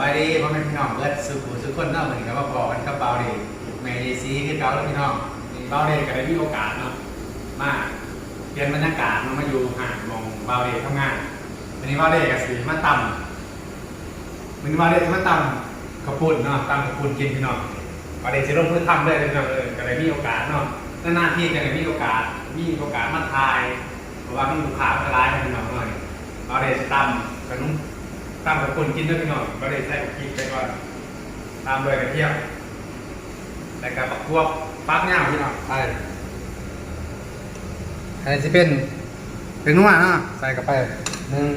วัสดีพ่อแม่พี่น้องเบิร์ดสุขุสุขคนเนาะเหมือนกับว่าพอกันกับเบาเดย์แม่ดีซีคือเก่าแล้วพี่น้องเบาเดย์ก็ได้มีโอกาสเนาะมาเปลี่ยนบรรยากาศเนาะมาอยู่ห่างมองเบาเดย์ทำงานวันนี้เบาเดย์ก็สีมาต่ำวันนี้เบาเดย์มาต่ำข้าวปุ้นเนาะต่ำข้าวปุ้นกินพี่น้องเบาเดย์จะลงพื้นทำเลยพี่น้องเออก็ได้มีโอกาสเนาะหน้าที่จะได้มีโอกาสมีโอกาสมาทายเพราะว่ามีลูกค้ามาร้ายพี่น้องหน่อยเบาเดย์จะต่ำขนม ตามกับคนกินด้วยพี่น้องก็เลยใส่พริกไปก่อนตามด้วยกระเทียมแต่กับพวกปั๊บย่าพี่น้องไปอันนี้จะเป็น เป็นนัวนะใส่กับไปหนึ่ง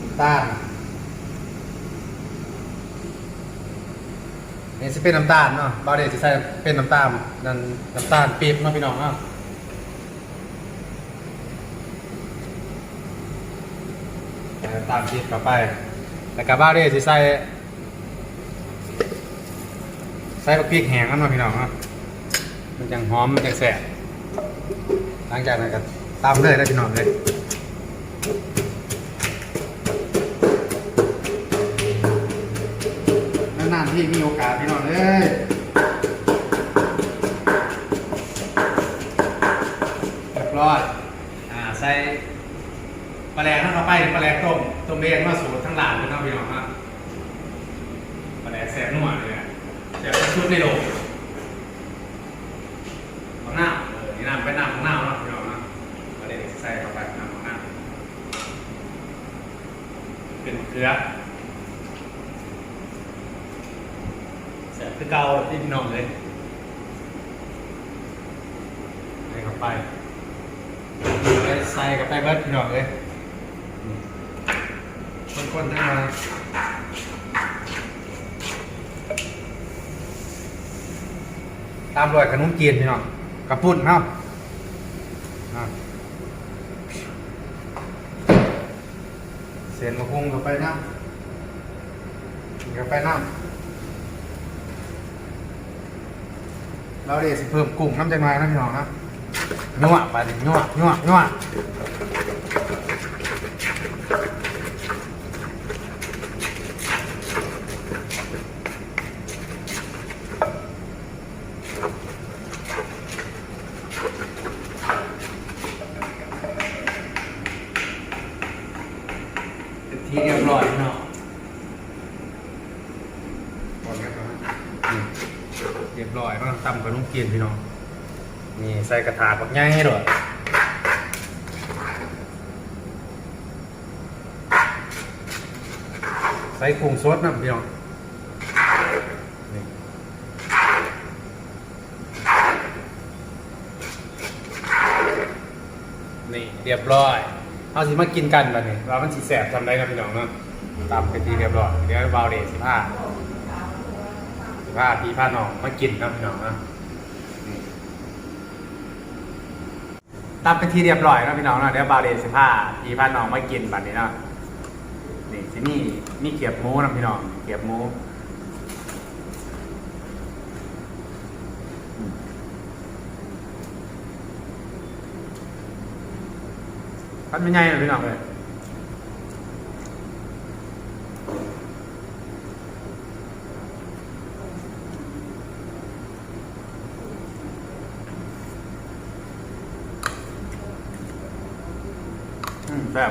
น้ำตาลนี่จะเป็นน้ำตาลเนาะบาเดจะใส่เป็นน้ำตาลนั่นน้ำตาลปี๊บเนาะพี่น้องเนาะ ใส่น้ำ ตาลปี๊บเข้าไป แล้วก็บ้าเด้สิใส่ใส่พริกแห้งนั่นมาพี่น้องนะมันจังหอมมันจังแซ่บหลังจากนั้นก็ตามเลยแล้พี่น้องเลยนานๆที่มีโอกาสพี่น้องเลยเรียบร้อยอ่าใส่ ลาแรงนั่นเข้าไปปลาแรงต้มต้มเลี้ยงมาสูตรทั้งร้านเลยเนาะพี่น้องครับปลาแรงแซ่บนัวเลยอะแซ่บชุดในโลกของหน้าเออนี่น้ำเป็นน้ำของหน้าเนาะพี่น้องนะปลาแรงใส่เข้าไปน้ำของหน้าเป็นเกลือแซ่บคือเกาที่พี่น้องเลยใส่เข้าไปใส่เข้าไปเบิดพี่น้องเลย คนๆนะตามรอยขนมจีนพี่น้องกระปุ่นเนาะเสียนมะพุงเข้าไปน้ำเข้าไปน้ำเราเดี๋ยวเพิ่มกุ้งน้ำจังไรนะพี่น้องนะนัวไปนัวนัวนัว เป็นที่เรียบร้อยเนาะเรียบร้อยมันตำ กับลุงกินพี่น้อง นี่ใส่กระถาบักย่างให้ด้วยใส่กุ้งสดนะพี่น้องนี่เรียบร้อยเอาสิมากินกันแบบนี้เรามันสีแสบทำได้นะพี่น้องเนาะตามกันทีเรียบร้อยเดี๋ยวบาวเดย์สิบห้าสิบห้าพี่พาน้องมากินนะพี่น้องนะนี่ ตามกันทีเรียบร้อยนะพี่น้องเนาะเดี๋ยวบาเรนสิผ้าพี่พาน้องมากินบัดนี้เนาะนี่ที่นี่นี่เกียบหมูนะพี่น้องเกียบหมูพันไม่ใหญ่เลยพี่น้องเลย อืมแบบ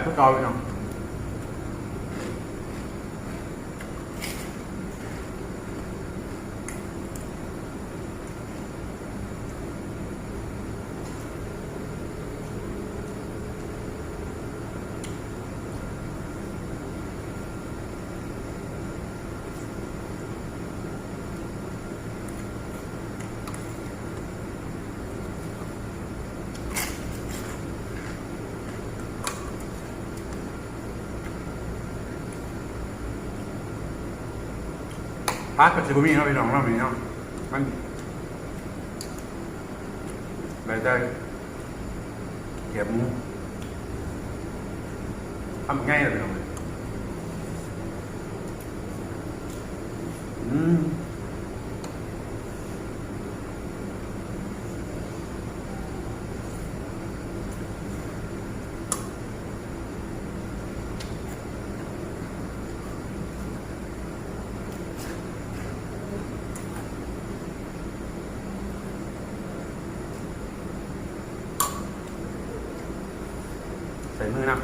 พวกเราพี่น้องพักกับจิบุมีเนาะพี่น้องเนาะพี่น้องมันอะไรได้เก็บหมูทำง่ายเลยพี่น้องอืม นะ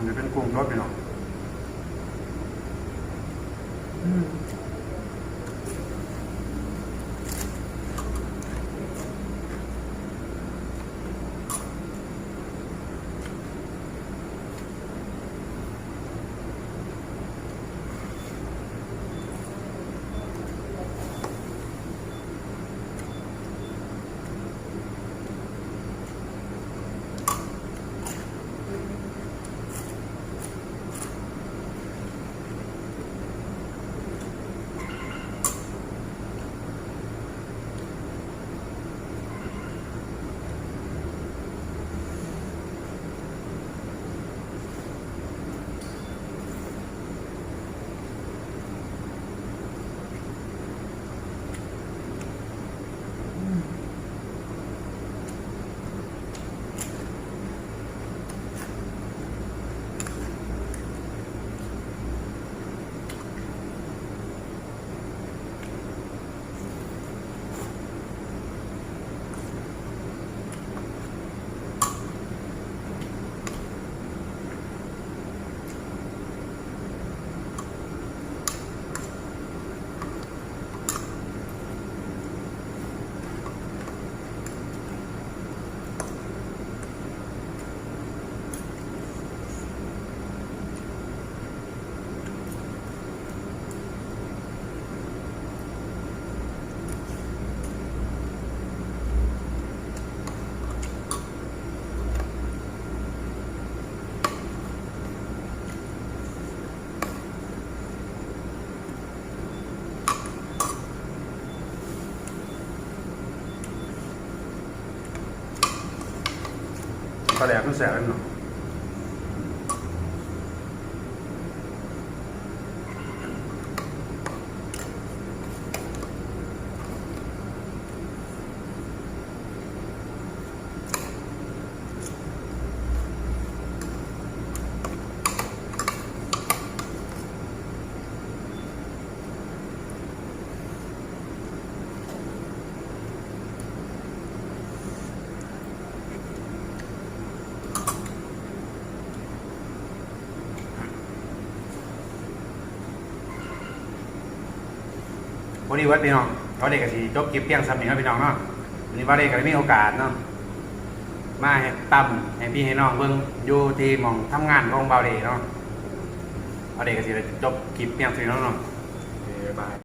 นนี้เป็นกลุ่มรถไปหรออืม เลยพี่น้อ วันนี้วัดพี่น้องเขาเด็กกับสีจบคลิปเพียงสามีครับพี่น้องเนาะวันนี้ว่าเด็กก็ได้มีโอกาสเนาะมาให้ตั้มให้พี่ให้น้องเบิ่งอยู่ที่มองทำงานของเบาเดเนาะเอาเด็กกับสีจบคลิปเพียงซ้ำนี่เนาะเนาะบ๊ายบาย